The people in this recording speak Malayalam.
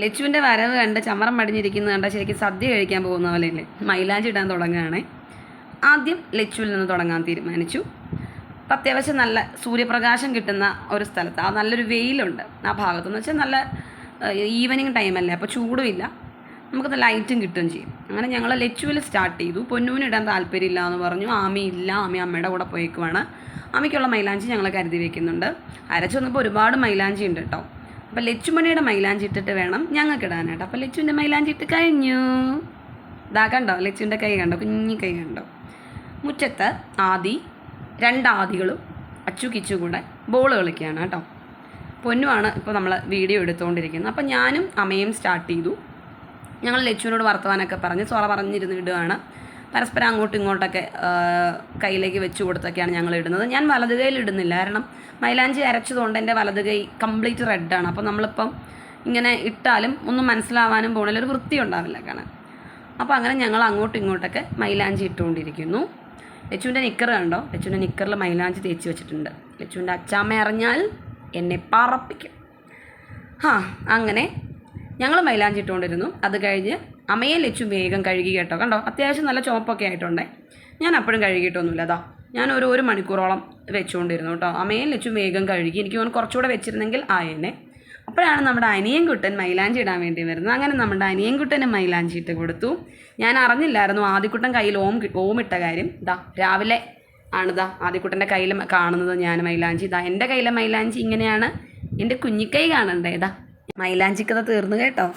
ലച്ചുവിന്റെ വരവ് കണ്ട് ചമ്മറം മടിഞ്ഞിരിക്കുന്നത് കണ്ട ശരിക്കും സദ്യ കഴിക്കാൻ പോകുന്ന പോലെയല്ലേ മൈലാഞ്ചി ഇടാൻ തുടങ്ങുകയാണേ. ആദ്യം ലച്ചുവിൽ നിന്ന് തുടങ്ങാൻ തീരുമാനിച്ചു. അത്യാവശ്യം നല്ല സൂര്യപ്രകാശം കിട്ടുന്ന ഒരു സ്ഥലത്ത് ആ നല്ലൊരു വെയിലുണ്ട്. ആ ഭാഗത്തെന്ന് വെച്ചാൽ നല്ല ഈവനിങ് ടൈമല്ലേ അപ്പോൾ ചൂടുമില്ല. നമുക്കത് ലൈറ്റും കിട്ടുകയും ചെയ്യും. അങ്ങനെ ഞങ്ങൾ ലച്ചുവിൽ സ്റ്റാർട്ട് ചെയ്തു. പൊന്നൂന് ഇടാൻ താല്പര്യമില്ല എന്ന് പറഞ്ഞു. ആമി ഇല്ല. ആമി അമ്മയുടെ കൂടെ പോയേക്കുവാണ്. ആമിക്കുള്ള മൈലാഞ്ചി ഞങ്ങൾ കരുതി വെക്കുന്നുണ്ട്. അരച്ചു വന്നപ്പോൾ ഒരുപാട് മൈലാഞ്ചി ഉണ്ട് കേട്ടോ. അപ്പോൾ ലച്ചുമണിയുടെ മൈലാഞ്ചി ഇട്ടിട്ട് വേണം ഞങ്ങൾക്ക് ഇടാനായിട്ട് അപ്പോൾ ലച്ചുവിന്റെ മൈലാഞ്ചി ഇട്ട് കഴിഞ്ഞു. ഇതാ കണ്ടോ? ലച്ചുവിന്റെ കൈ കണ്ടോ? കുഞ്ഞി കൈ കണ്ടോ? മുറ്റത്ത് ആദി രണ്ടാദികളും അച്ചു കിച്ചു കൂടെ ബോൾ കളിക്കുകയാണ് കേട്ടോ. പൊന്നുമാണ് ഇപ്പോൾ നമ്മൾ വീഡിയോ എടുത്തുകൊണ്ടിരിക്കുന്നത് അപ്പം ഞാനും അമ്മയും സ്റ്റാർട്ട് ചെയ്തു. ഞങ്ങൾ ലച്ചുവിനോട് വർത്തമാനമൊക്കെ പറഞ്ഞ് സോള പറഞ്ഞിരുന്ന് ഇടുകയാണ്. പരസ്പരം അങ്ങോട്ടും ഇങ്ങോട്ടൊക്കെ കയ്യിലേക്ക് വെച്ച് കൊടുത്തൊക്കെയാണ് ഞങ്ങൾ ഇടുന്നത്. ഞാൻ വലത് കൈയിൽ ഇടുന്നില്ല. കാരണം മൈലാഞ്ചി അരച്ചതുകൊണ്ട് എന്റെ വലത് കൈ കംപ്ലീറ്റ് റെഡാണ് അപ്പോൾ നമ്മളിപ്പം ഇങ്ങനെ ഇട്ടാലും ഒന്നും മനസ്സിലാവാനും പോകണില്ല ഒരു വൃത്തി ഉണ്ടാവില്ല കാണാൻ. അപ്പോൾ അങ്ങനെ ഞങ്ങൾ അങ്ങോട്ടും ഇങ്ങോട്ടൊക്കെ മൈലാഞ്ചി ഇട്ടുകൊണ്ടിരിക്കുന്നു. ലച്ചുവിന്റെ നിക്കർ കണ്ടോ? ലച്ചുവിന്റെ നിക്കറിൽ മൈലാഞ്ചി തേച്ച് വെച്ചിട്ടുണ്ട്. ലച്ചുവിന്റെ അച്ചാമ്മ അറിഞ്ഞാൽ എന്നെ പറപ്പിക്കും. ആ അങ്ങനെ ഞങ്ങൾ മൈലാഞ്ചി ഇട്ടുകൊണ്ടിരുന്നു. അത് കഴിഞ്ഞ് അമ്മയെ ലച്ചു വേഗം കഴുകി കേട്ടോ. കണ്ടോ? അത്യാവശ്യം നല്ല ചോപ്പൊക്കെ ആയിട്ടുണ്ടേ. ഞാൻ അപ്പോഴും കഴുകിയിട്ടൊന്നുമില്ല. അതാ ഞാൻ ഒരു ഒരു മണിക്കൂറോളം വെച്ചുകൊണ്ടിരുന്നു കേട്ടോ. അമ്മയെ ലച്ചു വേഗം കഴുകി എനിക്ക് തോന്നുന്നു കുറച്ചുകൂടെ വെച്ചിരുന്നെങ്കിൽ ആയേനെ അപ്പോഴാണ് നമ്മുടെ അനിയൻകുട്ടൻ മൈലാഞ്ചി ഇടാൻ വേണ്ടി വരുന്നത്. അങ്ങനെ നമ്മുടെ അനിയൻകുട്ടന് മൈലാഞ്ചി ഇട്ട് കൊടുത്തു. ഞാൻ അറിഞ്ഞില്ലായിരുന്നു ആദ്യക്കുട്ടൻ കയ്യിൽ ഓം ഓം ഇട്ട കാര്യം. ഇതാ രാവിലെ ആണിതാ ആദ്യക്കുട്ടന്റെ കയ്യിൽ കാണുന്നത് ഞാൻ മൈലാഞ്ചി. ഇതാ എന്റെ കയ്യിലെ മൈലാഞ്ചി ഇങ്ങനെയാണ്. എന്റെ കുഞ്ഞിക്കൈ കാണണ്ടേ? ഇതാ മൈലാഞ്ചി കഥ തീർന്നു കേട്ടോ.